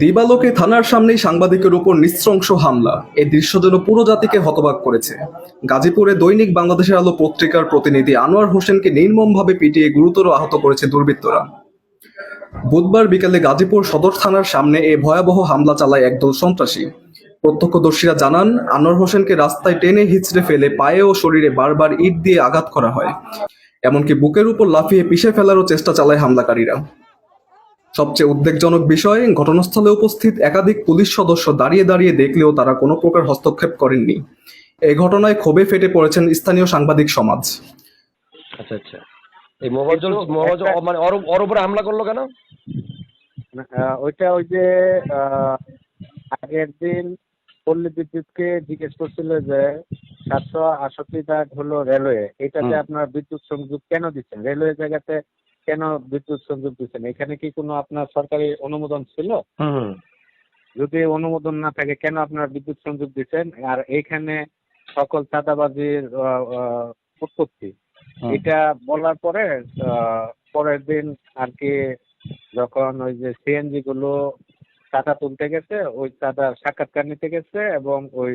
দিবালোকে থানার সামনেই সাংবাদিকের উপর নৃশংস হামলা। এই দৃশ্য যেন পুরো জাতিকে হতবাক করেছে। গাজীপুরে দৈনিক বাংলাদেশের আলো পত্রিকার প্রতিনিধি আনোয়ার হোসেনকে নির্মমভাবে পিটিয়ে গুরুতর আহত করেছে দুর্বৃত্তরা। বুধবার বিকেলে গাজীপুর সদর থানার সামনে এ ভয়াবহ হামলা চালায় একদল সন্ত্রাসী। প্রত্যক্ষদর্শীরা জানান আনোয়ার হোসেনকে রাস্তায় টেনে হিচড়ে ফেলে পায়ে ও শরীরে বারবার ইট দিয়ে আঘাত করা হয়। এমনকি বুকের উপর লাফিয়ে পিষে ফেলারও চেষ্টা চালায় হামলাকারীরা। সবচেয়ে উদ্বেগজনক বিষয় ঘটনাস্থলে উপস্থিত একাধিক পুলিশ সদস্য দাঁড়িয়ে দাঁড়িয়ে দেখলেও তারা কোনো প্রকার হস্তক্ষেপ করেননি। এই ঘটনায় ক্ষোভে ফেটে পড়েছেন স্থানীয় সাংবাদিক সমাজ। আচ্ছা আচ্ছা। এই মানে ওর উপরে হামলা করল কেন? ওইটা ওই যে আহ, আগের দিন পল্লী বিদ্যুৎকে জিজ্ঞেস করছিল যে সাতশো আটষট্টি দাগ হলো রেলওয়ে এটাতে আপনার বিদ্যুৎ সংযোগ কেন দিচ্ছেন? রেলওয়ে জায়গাতে কেন বিদ্যুৎ সংযোগ দিচ্ছেন? এখানে কি কোনো আপনার সরকারি অনুমোদন ছিল? হুম যদি অনুমোদন না থাকে কেন আপনার বিদ্যুৎ সংযোগ দিচ্ছেন? আর এইখানে সকল চাঁদাবাজির উৎপত্তি। এটা বলার পরে পরের দিন আর কি যখন ওই যে সিএনজি গুলো চাঁদা তুলতে গেছে ওই চাঁদার সাক্ষাৎকার নিতে গেছে এবং ওই